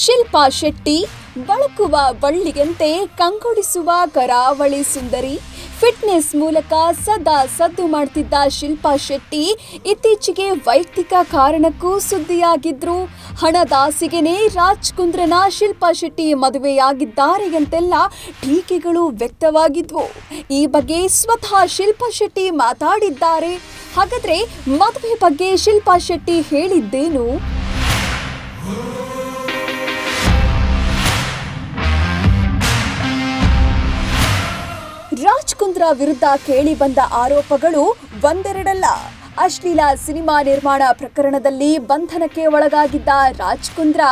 ಶಿಲ್ಪಾ ಶೆಟ್ಟಿ ಬಳಕುವ ಬಳ್ಳಿಯಂತೆ ಕಂಗೊಳಿಸುವ ಕರಾವಳಿ ಸುಂದರಿ. ಫಿಟ್ನೆಸ್ ಮೂಲಕ ಸದಾ ಸದ್ದು ಮಾಡ್ತಿದ್ದ ಶಿಲ್ಪಾ ಶೆಟ್ಟಿ ಇತ್ತೀಚೆಗೆ ವೈಯಕ್ತಿಕ ಕಾರಣಕ್ಕೂ ಸುದ್ದಿಯಾಗಿದ್ರು. ಹಣದಾಸಿಗೆನೇ ರಾಜ್ ಕುಂದ್ರನ ಶಿಲ್ಪಾ ಶೆಟ್ಟಿ ಮದುವೆಯಾಗಿದ್ದಾರೆ ಎಂತೆಲ್ಲ ಟೀಕೆಗಳು ವ್ಯಕ್ತವಾಗಿದ್ವು. ಈ ಬಗ್ಗೆ ಸ್ವತಃ ಶಿಲ್ಪಾ ಶೆಟ್ಟಿ ಮಾತಾಡಿದ್ದಾರೆ. ಹಾಗಾದ್ರೆ ಮದುವೆ ಬಗ್ಗೆ ಶಿಲ್ಪಾ ಶೆಟ್ಟಿ ಹೇಳಿದ್ದೇನು? ವಿರುದ್ಧ ಕೇಳಿ ಬಂದ ಆರೋಪಗಳು ಒಂದೆರಡಲ್ಲ. ಅಶ್ಲೀಲ ಸಿನಿಮಾ ನಿರ್ಮಾಣ ಪ್ರಕರಣದಲ್ಲಿ ಬಂಧನಕ್ಕೆ ಒಳಗಾಗಿದ್ದ ರಾಜ್ ಕುಂದ್ರಾ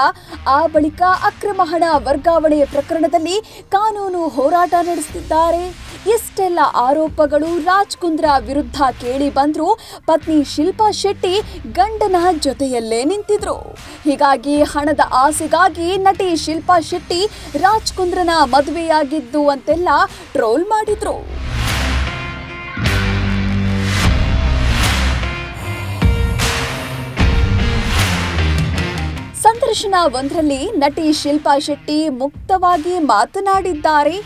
ಆ ಬಳಿಕ ಅಕ್ರಮ ಹಣ ವರ್ಗಾವಣೆ ಪ್ರಕರಣದಲ್ಲಿ ಕಾನೂನು ಹೋರಾಟ ನಡೆಸುತ್ತಿದ್ದಾರೆ. ಇಷ್ಟೆಲ್ಲ ಆರೋಪಗಳು ರಾಜ್ ಕುಂದ್ರಾ ವಿರುದ್ಧ ಕೇಳಿ ಬಂದ್ರು. ಪತ್ನಿ ಶಿಲ್ಪಾ ಶೆಟ್ಟಿ ಗಂಡನ ಜೊತೆಯಲ್ಲೇ ನಿಂತಿದ್ರು. ಹೀಗಾಗಿ ಹಣದ ಆಸೆಗಾಗಿ ನಟಿ ಶಿಲ್ಪಾ ಶೆಟ್ಟಿ ರಾಜ್ ಕುಂದ್ರನ ಮದುವೆಯಾಗಿದ್ದು ಅಂತೆಲ್ಲ ಟ್ರೋಲ್ ಮಾಡಿದ್ರು. ಸಂದರ್ಶನ ಒಂದರಲ್ಲಿ ನಟಿ ಶಿಲ್ಪಾ ಶೆಟ್ಟಿ ಮುಕ್ತವಾಗಿ ಮಾತನಾಡಿದ್ದಾರೆ.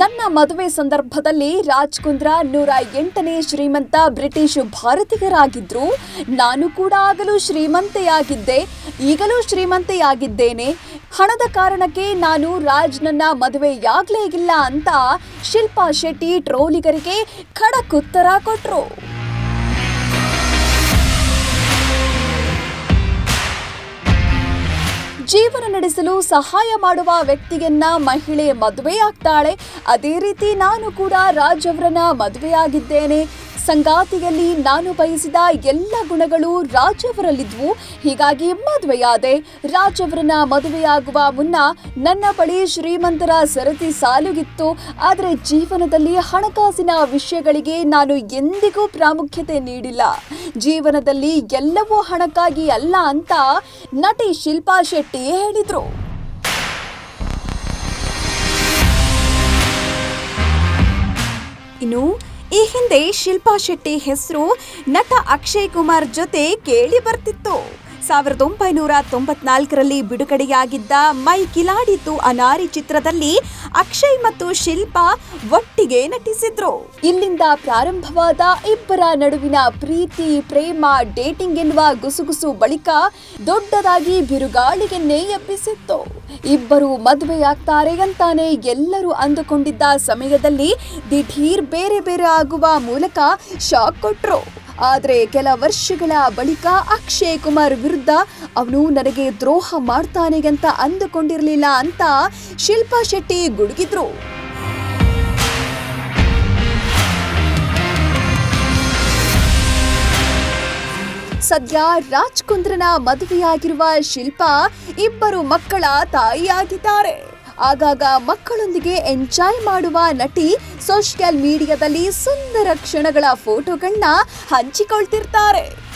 ನನ್ನ ಮದುವೆ ಸಂದರ್ಭದಲ್ಲಿ ರಾಜ್ ಕುಂದ್ರಾ ನೂರ ಎಂಟನೇ ಶ್ರೀಮಂತ ಬ್ರಿಟಿಷ್ ಭಾರತೀಯರಾಗಿದ್ದರು ನಾನು ಕೂಡ ಆಗಲೂ ಶ್ರೀಮಂತೆಯಾಗಿದ್ದೆ. ಈಗಲೂ ಶ್ರೀಮಂತೆಯಾಗಿದ್ದೇನೆ. ಹಣದ ಕಾರಣಕ್ಕೆ ನಾನು ರಾಜ್ ನನ್ನ ಮದುವೆಯಾಗಲೇ ಇಲ್ಲ ಅಂತ ಶಿಲ್ಪಾ ಶೆಟ್ಟಿ ಟ್ರೋಲಿಗರಿಗೆ ಖಡಕ್ ಉತ್ತರ ಕೊಟ್ರು. ಜೀವನ ನಡೆಸಲು ಸಹಾಯ ಮಾಡುವ ವ್ಯಕ್ತಿಯನ್ನ ಮಹಿಳೆ ಮದುವೆಯಾಗ್ತಾಳೆ ಅದೇ ರೀತಿ ನಾನು ಕೂಡ ರಾಜ್ ಅವರನ್ನ ಮದುವೆಯಾಗಿದ್ದೇನೆ. ಸಂಗಾತಿಯಲ್ಲಿ ನಾನು ಬಯಸಿದ ಎಲ್ಲ ಗುಣಗಳು ರಾಜ್ ಅವರಲ್ಲಿದ್ವು ಹೀಗಾಗಿ ಮದುವೆಯಾದೆ. ರಾಜ್ ಅವರನ್ನ ಮದುವೆಯಾಗುವ ಮುನ್ನ ನನ್ನ ಬಳಿ ಶ್ರೀಮಂತರ ಸರತಿ ಸಾಲುಗಿತ್ತು. ಆದರೆ ಜೀವನದಲ್ಲಿ ಹಣಕಾಸಿನ ವಿಷಯಗಳಿಗೆ ನಾನು ಎಂದಿಗೂ ಪ್ರಾಮುಖ್ಯತೆ ನೀಡಿಲ್ಲ. ಜೀವನದಲ್ಲಿ ಎಲ್ಲವೂ ಹಣಕ್ಕಾಗಿ ಅಲ್ಲ ಅಂತ ನಟಿ ಶಿಲ್ಪಾ ಶೆಟ್ಟಿ ಹೇಳಿದ್ರು. ಇನ್ನು ಈ ಹಿಂದೆ ಶಿಲ್ಪಾ ಶೆಟ್ಟಿ ಹೆಸರು ನಟ ಅಕ್ಷಯ್ ಕುಮಾರ್ ಜೊತೆ ಕೇಳಿ ಬರ್ತಿತ್ತು. ಸಾವಿರದ ಒಂಬೈನೂರ ತೊಂಬತ್ನಾಲ್ಕರಲ್ಲಿ ಬಿಡುಗಡೆಯಾಗಿದ್ದ ಮೈ ಕಿಲಾಡಿತು ಅನಾರಿ ಚಿತ್ರದಲ್ಲಿ ಅಕ್ಷಯ್ ಮತ್ತು ಶಿಲ್ಪಾ ಒಟ್ಟಿಗೆ ನಟಿಸಿದ್ರು. ಇಲ್ಲಿಂದ ಪ್ರಾರಂಭವಾದ ಇಬ್ಬರ ನಡುವಿನ ಪ್ರೀತಿ, ಪ್ರೇಮ, ಡೇಟಿಂಗ್ ಎನ್ನುವ ಗುಸುಗುಸು ಬಳಿಕ ದೊಡ್ಡದಾಗಿ ಬಿರುಗಾಳಿಗೆನ್ನೇ ಎಬ್ಬಿಸಿತ್ತು ಇಬ್ಬರು ಮದುವೆಯಾಗ್ತಾರೆ ಅಂತಾನೆ ಎಲ್ಲರೂ ಅಂದುಕೊಂಡಿದ್ದ ಸಮಯದಲ್ಲಿ ದಿಢೀರ್ ಬೇರೆ ಬೇರೆ ಆಗುವ ಮೂಲಕ ಶಾಕ್ ಕೊಟ್ರು. ಆದ್ರೆ ಕೆಲ ವರ್ಷಗಳ ಬಳಿಕ ಅಕ್ಷಯ್ ಕುಮಾರ್ ವಿರುದ್ಧ ಅವನು ನನಗೆ ದ್ರೋಹ ಮಾಡ್ತಾನೆ ಅಂತ ಅಂದುಕೊಂಡಿರಲಿಲ್ಲ ಅಂತ ಶಿಲ್ಪಾ ಶೆಟ್ಟಿ ಗುಡುಗಿದ್ರು. ಸದ್ಯ ರಾಜ್ಕುಂದ್ರನ ಮದುವೆಯಾಗಿರುವ ಶಿಲ್ಪಾ ಇಬ್ಬರು ಮಕ್ಕಳ ತಾಯಿಯಾಗಿದ್ದಾರೆ. ಆಗಾಗ ಮಕ್ಕಳೊಂದಿಗೆ ಎಂಜಾಯ್ ಮಾಡುವ ನಟಿ ಸೋಷಿಯಲ್ ಮೀಡಿಯಾದಲ್ಲಿ ಸುಂದರ ಕ್ಷಣಗಳ ಫೋಟೋಗಳನ್ನ ಹಂಚಿಕೊಳ್ತಿರ್ತಾರೆ.